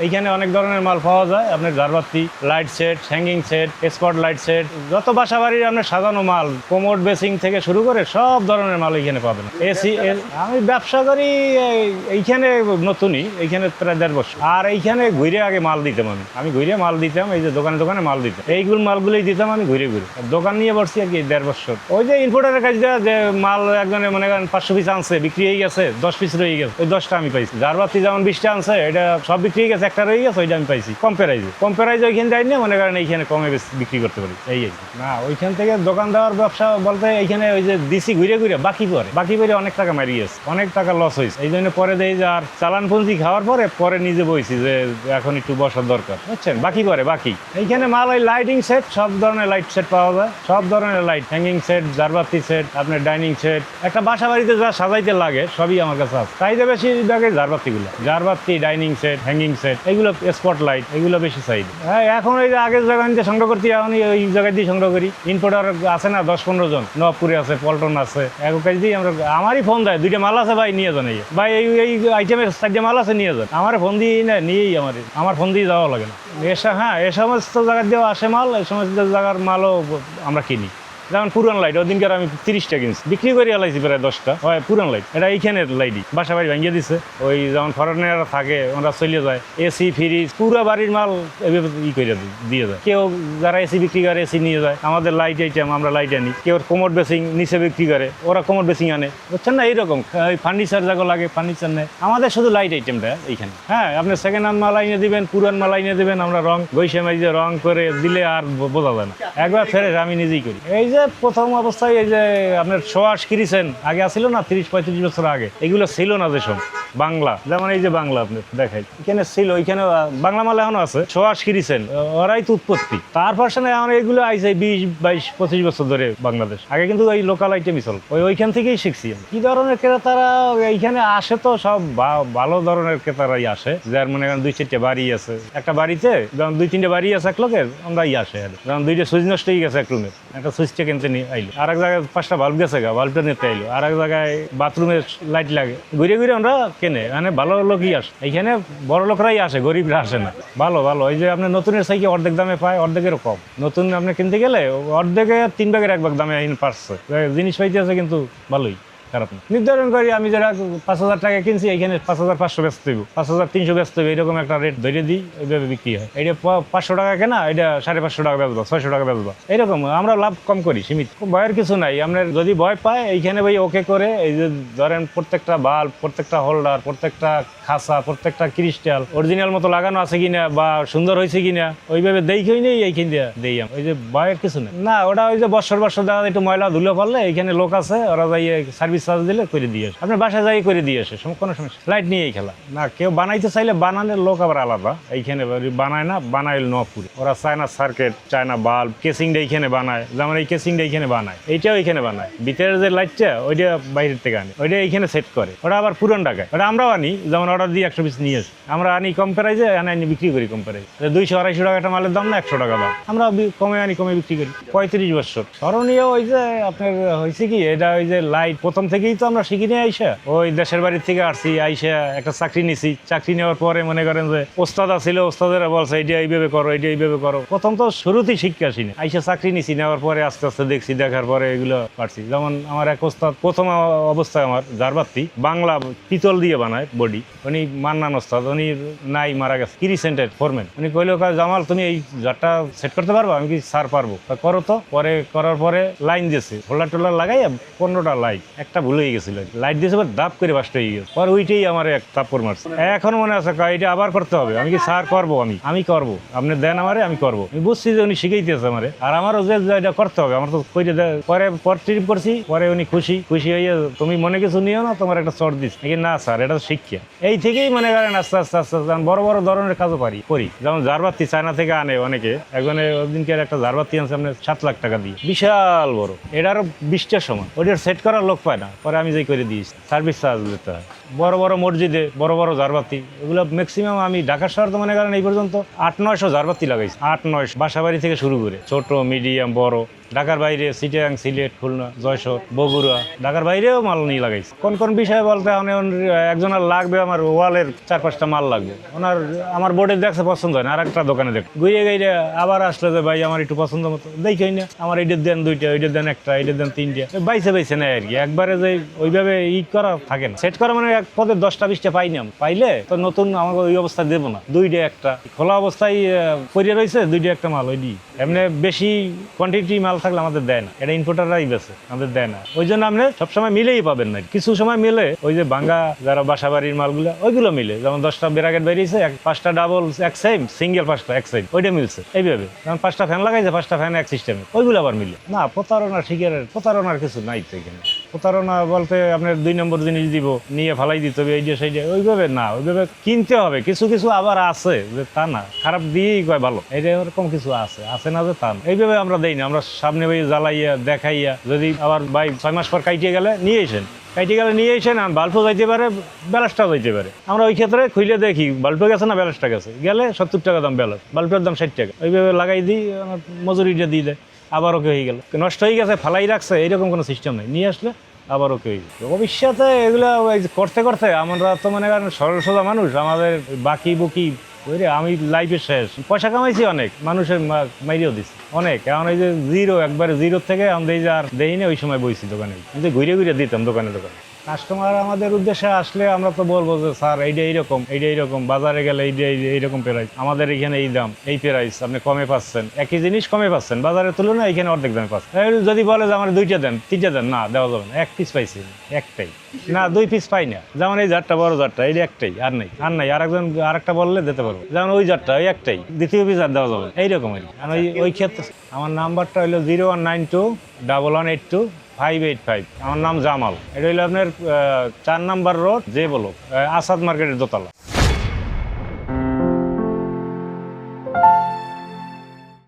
এইখানে অনেক ধরনের মাল পাওয়া যায়। আপনার ঝাড়বাতি light set hanging set spot light set যত বাসা বাড়ির আপনার সাজানো মাল কোমোড বেসিং থেকে শুরু করে সব ধরনের মাল এইখানে পাবেন। এসি আমি ব্যবসা করি এই- এইখানে নতুনই, এইখানে প্রায় দেড় বছর। আর এইখানে ঘুরে আগে মাল দিতাম আমি। আমি ঘুরে মাল দিতাম, এই যে দোকানে দোকানে মাল দিতাম। এইগুলো মালগুলোই দিতাম আমি ঘুরে ঘুরে। দোকান নিয়ে বসছি আর কি দেড় বছর। ওই যে ইম্পোর্টারের কাছে যে মাল একজনে মনে করেন পাঁচশো পিস আনছে, বিক্রি হয়ে গেছে, দশ পিস রয়ে গেছে, ওই দশটা আমি পাইছি। ঝাড়বাতি যেমন বিশটা আনছে, এটা সব বিক্রি হয়ে গেছে একটা রয়ে গেছে ওইটা আমি পাইছি। কম প্রাইজে কম প্রাইজে ওইখানে যাই না মনে করেন এইখানে কমে বেশি বিক্রি করতে পারি। এই আর। না ওইখান থেকে দোকান দেওয়ার ব্যবসা বলতে এইখানে ওই যে দিছি ঘুরে ঘুরে বাকি পরে। বাকি পরে অনেক টাকা মারিয়েছে অনেক টাকা লস হয়েছে এই জন্য পরে দেই যে আর চালান পুঁজি খাওয়ার পরে পরে নিজে বইছি যে এখন একটু বসার দরকার। বুঝছেন? বাকি পরে বাকি। এইখানে মাল ওই লাইটিং সেট সব ধরনের লাইট সেট পাওয়া যায়। সব ধরনের লাইট হ্যাঙ্গিং সেট জারবাতি সেট আপনার ডাইনিং সেট একটা বাসা বাড়িতে যা সাজাইতে লাগে সবই আমার কাছে আছে। চাহিদা বেশি লাগে জারবাতিগুলো। জারবাতি ডাইনিং সেট হ্যাঙ্গিং সেট এগুলো স্পট লাইট এগুলো বেশি চাহিদা হ্যাঁ এখন ওই যে আগের জায়গায় যে সংগ্রহ করতে এখন ওই জায়গায় দিয়ে সংগ্রহ করি। ইনপোর্টার আছে না, দশ পনেরো জন। নবপুরে আছে, পল্টন আছে। এক কাজ দিয়ে আমরা আমারই ফোন দেয়, দুইটা মাল আছে ভাই, নিয়ে যান এই ভাই, এই এই আইটেমের চারটে মাল আছে, নিয়ে যান। আমার ফোন দিয়ে না, নিয়েই আমার আমার ফোন দিয়ে যাওয়া লাগে না। এসা হ্যাঁ এ সমস্ত জায়গার দিয়েও আসে মাল এই সমস্ত জায়গার মালও আমরা কিনি। যেমন পুরান লাইট ওদিনকার আমি তিরিশটা কিনছি। বিক্রি করে এলাইছি প্রায় দশটা। হয় পুরান লাইট এটা এইখানের লাইটই বাসা বাড়ি ভাঙিয়ে দিছে। ওই যেমন ফরেনাররা থাকে ওরা চলে যায়। এসি ফ্রিজ পুরো বাড়ির মাল ই করে দিয়ে যায়। কেউ যারা এসি বিক্রি করে এসি নিয়ে যায়। আমাদের লাইট আইটেম আমরা লাইট আনি। কেউ কোমর বেসিং নিচে বিক্রি করে, ওরা কোমর বেসিং আনে। বুঝছেন না? এইরকম। ওই ফার্নিচার যাগো লাগে ফার্নিচার নেয়। আমাদের শুধু লাইট আইটেমটা এইখানে। হ্যাঁ আপনি সেকেন্ড হ্যান্ড মাল আইনে দিবেন, পুরান মাল আইনে দিবেন, আমরা রং গৈসে মাইজে রং করে দিলে আর বোঝা যায় না। একবার ফেরে আমি নিজেই করি। এই যে প্রথম অবস্থায় এই যে আপনার সোয়াশ কিরিছেন আগে আসছিল না তিরিশ, পঁয়ত্রিশ বছর আগে? এগুলো ছিল না যেসব? বাংলা। যেমন এই যে বাংলা আপনি দেখাই। এখানে ছিল, ওইখানে বাংলা মাল এখনও আছে। সোয়াশ কিরিছেন ওরাই তো উৎপত্তি। তার সামনে এখন এগুলো আইছে বিশ, বাইশ, পঁচিশ বছর ধরে বাংলাদেশ। আগে কিন্তু ওই লোকাল আইটেমই চল ওই ওইখান থেকেই শিখছি কি ধরনের ক্রেতারা, এইখানে আসে তো সব ভালো ধরনের ক্রেতারাই আসে। যার মনে করেন দুই চারটে বাড়ি আছে। একটা বাড়িতে, যেমন দুই, তিনটে বাড়ি আছে এক লোকের আমরা ই আসে আর যেমন দুইটা সুইচ নষ্ট হয়ে গেছে এক রুমের একটা সুইচটা কিনতে নিয়ে আইলো। আর এক জায়গায় পাঁচটা বাল্ব গেছে গা, বাল্বটা নিতে আইলো। আর এক জায়গায় বাথরুমের লাইট লাগে। ঘুরে ঘুরে আমরা কেনে মানে ভালো লোকই আসে এইখানে বড় লোকরাই আসে, গরিবরা আসে না। ভালো ভালো। ওই যে আপনি নতুনের সাইকেল অর্ধেক দামে পায়, অর্ধেকের কম। নতুন আপনি কিনতে গেলে অর্ধেকে তিন ভাগের এক ভাগ দামে পারছে। জিনিস পাইতে আছে কিন্তু ভালোই। খারাপ না। নির্ধারণ করি আমি যারা পাঁচ হাজার টাকা কিনছি এখানে পাঁচ হাজার পাঁচশো ব্যস্ত হইব। পাঁচ হাজার তিনশো ব্যস্ত হইব এরকম একটা রেট ধরে দিই ওইভাবে বিক্রি হয়। এটা পাঁচশো টাকা কেনা এটা সাড়ে পাঁচশো টাকা বেচবো ছয়শো টাকা বেচবো। এরকম আমরা লাভ কম করি সীমিত। ভয়ের কিছু নাই আপনার যদি ভয় পায় এইখানে ভাই ওকে করে এই যে ধরেন প্রত্যেকটা বাল্ব প্রত্যেকটা হোল্ডার প্রত্যেকটা খাসা প্রত্যেকটা ক্রিস্টাল অরিজিনাল মতো লাগানো আছে কিনা বা সুন্দর হয়েছে কিনা ওইভাবে দেখেই নেই এইখান দিয়ে দেই আমি। ওই যে ভয়ের কিছু নেই। না ওটা ওই যে বছর বছর দেখা একটু ময়লা ধুলে পারলে এখানে লোক আছে ওরা যাই সার্ভিস চার্জ দিলে করে দিয়ে আসে। আপনার বাসায় যাই করে দিয়ে আসে কোনো সমস্যা লাইট নিয়েই খেলা। না, কেউ বানাইতে চাইলে বানানোর লোক আবার আলাদা। এইখানে বানায় না, বানাইল নপুরে। ওরা চায়না সার্কিট চায়না বাল্ব কেসিংটা এইখানে বানায়। যেমন এই কেসিংটা এইখানে বানায়, এইটাও এইখানে বানায়। ভিতরের যে লাইটটা ওইটা বাইরের থেকে আনে। ওইটা এইখানে সেট করে। ওটা আবার পুরান টাকায় ওটা আমরাও আনি, যেমন অর্ডার দিয়ে একশো পিস নিয়ে আসি। আমরা আনি কম প্রাইজে আনি আনি বিক্রি করি কম প্রাইজে দুইশো, আড়াইশো টাকা একটা মালের দাম না, একশো টাকা দাম। আমরা কমে আনি, কমে বিক্রি করি। পঁয়ত্রিশ বছর। স্মরণীয় ওই যে আপনার হয়েছে কি? এটা ওই যে লাইট প্রথম থেকেই তো আমরা শিখিনি আইসা। ওই দেশের বাড়ির থেকে আসছি আইসা একটা চাকরি নিছি। চাকরি নেওয়ার পরে মনে করেন যে ওস্তাদ ছিল ওস্তাদেরা বলছে এটা এইভাবে করো এটা এইভাবে করো। প্রথম তো শুরুতেই শিক্ষা আসিনি আইসা চাকরি নিছি নেওয়ার পরে আস্তে আস্তে দেখছি দেখার পরে এগুলো পারছি। যেমন আমার এক ওস্তাদ প্রথম অবস্থায় আমার জারবাতি বাংলা পিতল দিয়ে বানায় বডি। উনি মান্নান ওস্তাদ উনি নাই মারা গেছে। কিরি সেন্টার ফোরম্যান উনি কইলো "কয়, জামাল তুমি এই জারটা সেট করতে পারব? আমি কি সার পারব? তা করো তো। পরে করার পরে লাইন দিয়েছে। হোল্ডার টোল্ডার লাগাই পনেরোটা লাইন একটা ভুল হয়ে গেছিল। লাইট দিয়েছে, এবার দাপ করে বাসটা হয়ে গেছে। পর ওইটাই আমার এক তাপ্পর মারছে। এখন মনে আছে এটা আবার করতে হবে। আমি কি সার করব আমি? আমি করব। আপনি দেন আমারে, আমি করব। আমি বুঝছি যে উনি শিখাইতেছে আমারে। আর আমারও যে এটা করতে হবে, আমার তো পরে পর ট্রিপ করছি, পরে উনি খুশি। খুশি হয়ে তুমি মনে কিছু নিও না, তোমার একটা চট দিস নাকি না স্যার, এটা শিক্ষা। এই থেকেই মনে করেন আস্তে আস্তে আস্তে আস্তে, আমি বড় বড় ধরনের কাজও পারি, করি। যেমন জারবাতি চায়না থেকে আনে অনেকে। একজনে ওদিনকে একটা জারবাতি আনছে, আপনার সাত লাখ টাকা দিয়ে। বিশাল বড়। এটারও বিশটার সময় ওটার সেট করার লোক পায় না। পরে আমি যে করে দিয়েছি সার্ভিস চার্জ দিতে হয়। বড় বড় মসজিদে, বড় বড় ঝাড়বাতি এগুলো ম্যাক্সিমাম আমি ঢাকা শহর তো মনে করেন এই পর্যন্ত আট নয়শো ঝাড়বাতি লাগাইছি, আট নয়শো। বাসাবাড়ি থেকে শুরু করে ছোট মিডিয়াম বড়। ঢাকার বাইরে সিটিয়াং সিলেট, খুলনা, যশোর, বগুড়া, ঢাকার বাইরেও মাল নিয়ে লাগাইছে। কোন কোন বিষয়ে বলতে একজনের লাগবে, আমার ওয়ালের চার পাঁচটা মাল লাগবে। ওনার আমার বোর্ডে দেখছে, পছন্দ হয় না আর একটা দোকানে দেখ। গুইয়ে গাইরে আবার আসলে যে, ভাই, আমার একটু পছন্দ মতো দেখই না, আমার এইটার দেন দুইটা, ওইটার দেন একটা এইটার দেন তিনটা। বাইছে বাইছে নেয় আর কি। একবারে যে ওইভাবে ই করা থাকে না। সেট করা মানে এক পদে দশটা, বিশটা পাই না পাইলে তো নতুন আমাকে ওই অবস্থা দেবো না। দুইটা একটা। খোলা অবস্থায় পড়ে রয়েছে, দুইটা একটা মাল ওই এমনি বেশি কোয়ান্টিটি মাল থাকলে আমাদের দেয় না। এটা ইনপোর্টাররাই বেছে আমাদের দেয় না। ওই জন্য আপনি সবসময় মিলেই পাবেন না। কিছু সময় মিলে ওই যে ভাঙ্গা যারা বাসা বাড়ির মালগুলো, ওইগুলো মিলে। যেমন দশটা বেরাগেট বেরিয়েছে, এক পাঁচটা ডাবল এক সেম সিঙ্গেল পাঁচটা, এক সেম ওইটা মিলছে। এইভাবে। যেমন পাঁচটা ফ্যান লাগাইছে, পাঁচটা ফ্যান এক সিস্টেমে ওইগুলো আবার মিলে। না, প্রতারণা শিকারের প্রতারণার কিছু নাই তো এখানে। প্রতারণা বলতে আপনার দুই নম্বর জিনিস দিব, নিয়ে ফালাই দিতে হবে এই যে সেই যে, ওইভাবে না, ওইভাবে কিনতে হবে। কিছু কিছু আবার আছে যে তা না, খারাপ দিয়েই কয় ভালো। এটা এরকম কিছু আছে আছে না যে তা না। এইভাবে আমরা দেই না, আমরা সামনে বই জ্বালাইয়া, দেখাইয়া, যদি আবার ভাই ছয় মাস পর কাইটিয়ে গেলে নিয়ে এসেন কাইটে গেলে নিয়ে এসেন আর বাল্বও যাইতে পারে ব্যালেন্সটাও যাইতে পারে। আমরা ওই ক্ষেত্রে খুলে দেখি, বাল্বও গেছে না ব্যালেন্সটা গেছে? গেলে সত্তর টাকা দাম ব্যালেন্স বাল্বের দাম ষাট টাকা। ওইভাবে লাগাই দিই মজুরিটা দিয়ে দেয়। আবার ওকে হয়ে গেল? নষ্ট হয়ে গেছে, ফালাই রাখছে এরকম কোনো সিস্টেম নেই। নিয়ে আসলে আবার ওকে হয়ে গেল? ভবিষ্যতে এগুলো করতে করতে আমরা তো মানে সরল সোজা মানুষ, আমাদের বাকি বুকি বুঝলি আমি লাইফে শেষ। পয়সা কামাইছি অনেক, মানুষের মাইরেও দিছি। অনেক। এখন ওই যে জিরো একবারে জিরো থেকে আমাদের এই যে আর দেই না ওই সময় বইছি দোকানে। কিন্তু ঘুরে ঘুরে দিতাম দোকানে দোকানে। কাস্টমার আমাদের উদ্দেশ্যে আসলে আমরা তো বলব যে, স্যার এইটা এইরকম এইটা এইরকম, বাজারে গেলে এইটা এই- এইরকম প্রাইস আমাদের এখানে এই দাম, এই প্রাইস আপনি কমে পাচ্ছেন। একই জিনিস কমে পাচ্ছেন। বাজারের তুলনায় এখানে অর্ধেক দামে পাচ্ছেন। যদি বলে যে, আমার দুইটা দেন, তিনটা দেন, না, দেওয়া যাবে না। এক পিস পাইছি একটাই। না, দুই পিস পাই না। যেমন এই জারটা, বড় জারটা, এই একটাই, আর নাই আর নাই। আর একজন আরেকটা বললে দিতে পারব। যেমন ওই জারটা, ওই একটাই। দ্বিতীয় পিস আর দেওয়া যাবে। এইরকম আর কি। আর ওই ক্ষেত্রে আমার নাম্বারটা হলো zero one nine two double one eight two five eight five আমার নাম জামাল। এটা হলো আপনার চার নাম্বার রোড, যে বলো আসাদ মার্কেটের দোতলা।